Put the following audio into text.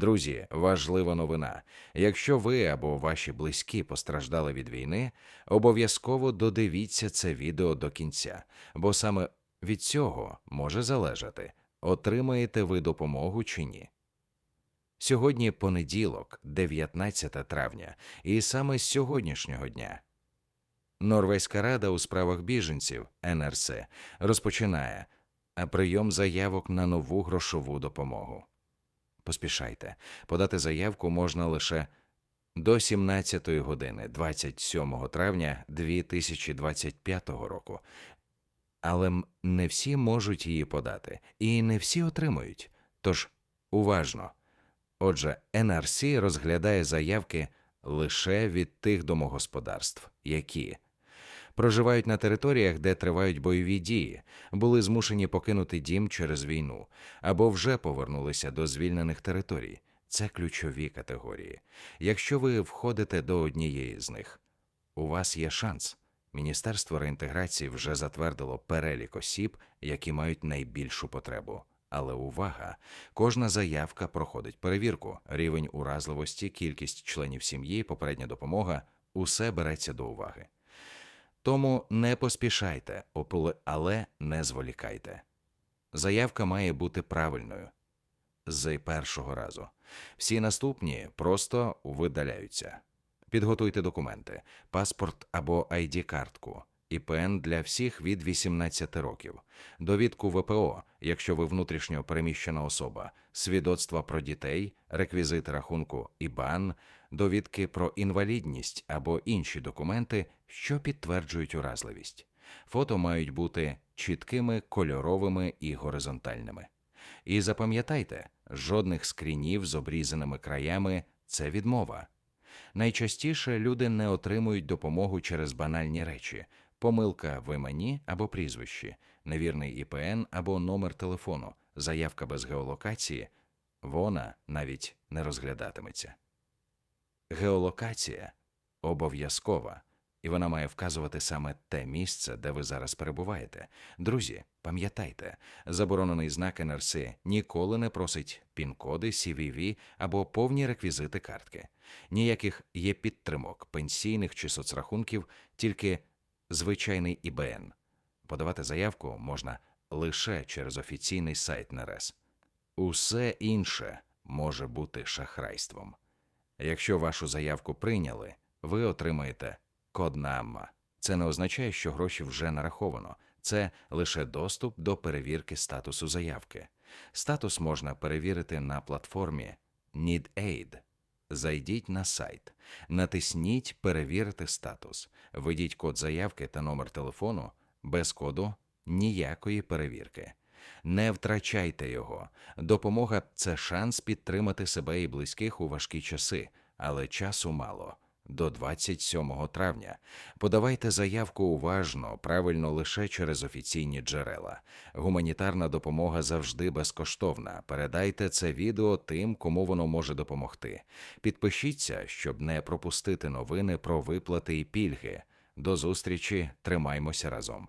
Друзі, важлива новина. Якщо ви або ваші близькі постраждали від війни, обов'язково додивіться це відео до кінця, бо саме від цього може залежати, отримаєте ви допомогу чи ні. Сьогодні понеділок, 19 травня, і саме з сьогоднішнього дня Норвезька рада у справах біженців НРС розпочинає прийом заявок на нову грошову допомогу. Поспішайте, подати заявку можна лише до 17 години 27 травня 2025 року. Але не всі можуть її подати, і не всі отримують. Тож уважно. Отже, НРС розглядає заявки лише від тих домогосподарств, які проживають на територіях, де тривають бойові дії, були змушені покинути дім через війну або вже повернулися до звільнених територій. Це ключові категорії. Якщо ви входите до однієї з них, у вас є шанс. Міністерство реінтеграції вже затвердило перелік осіб, які мають найбільшу потребу. Але увага! Кожна заявка проходить перевірку, рівень уразливості, кількість членів сім'ї, попередня допомога усе береться до уваги. Тому не поспішайте, але не зволікайте. Заявка має бути правильною з першого разу. Всі наступні просто видаляються. Підготуйте документи, паспорт або ID-картку, ІПН для всіх від 18 років, довідку ВПО, якщо ви внутрішньо переміщена особа, свідоцтва про дітей, реквізити рахунку ІБАН, довідки про інвалідність або інші документи, що підтверджують уразливість. Фото мають бути чіткими, кольоровими і горизонтальними. І запам'ятайте, жодних скрінів з обрізаними краями це відмова. Найчастіше люди не отримують допомогу через банальні речі: помилка в імені або прізвищі, невірний ІПН або номер телефону, заявка без геолокації. Вона навіть не розглядатиметься. Геолокація обов'язкова, і вона має вказувати саме те місце, де ви зараз перебуваєте. Друзі, пам'ятайте, заборонений знак НРС ніколи не просить пін-коди, CVV або повні реквізити картки. Ніяких є підтримок, пенсійних чи соцрахунків, тільки звичайний ІБН. Подавати заявку можна лише через офіційний сайт НРС. Усе інше може бути шахрайством. Якщо вашу заявку прийняли, ви отримаєте код НАММА. Це не означає, що гроші вже нараховано. Це лише доступ до перевірки статусу заявки. Статус можна перевірити на платформі NeedAid. Зайдіть на сайт, натисніть Перевірити статус, введіть код заявки та номер телефону. Без коду ніякої перевірки. Не втрачайте його. Допомога це шанс підтримати себе і близьких у важкі часи, але часу мало. До 27 травня подавайте заявку уважно, правильно лише через офіційні джерела. Гуманітарна допомога завжди безкоштовна. Передайте це відео тим, кому воно може допомогти. Підпишіться, щоб не пропустити новини про виплати і пільги. До зустрічі, тримаймося разом.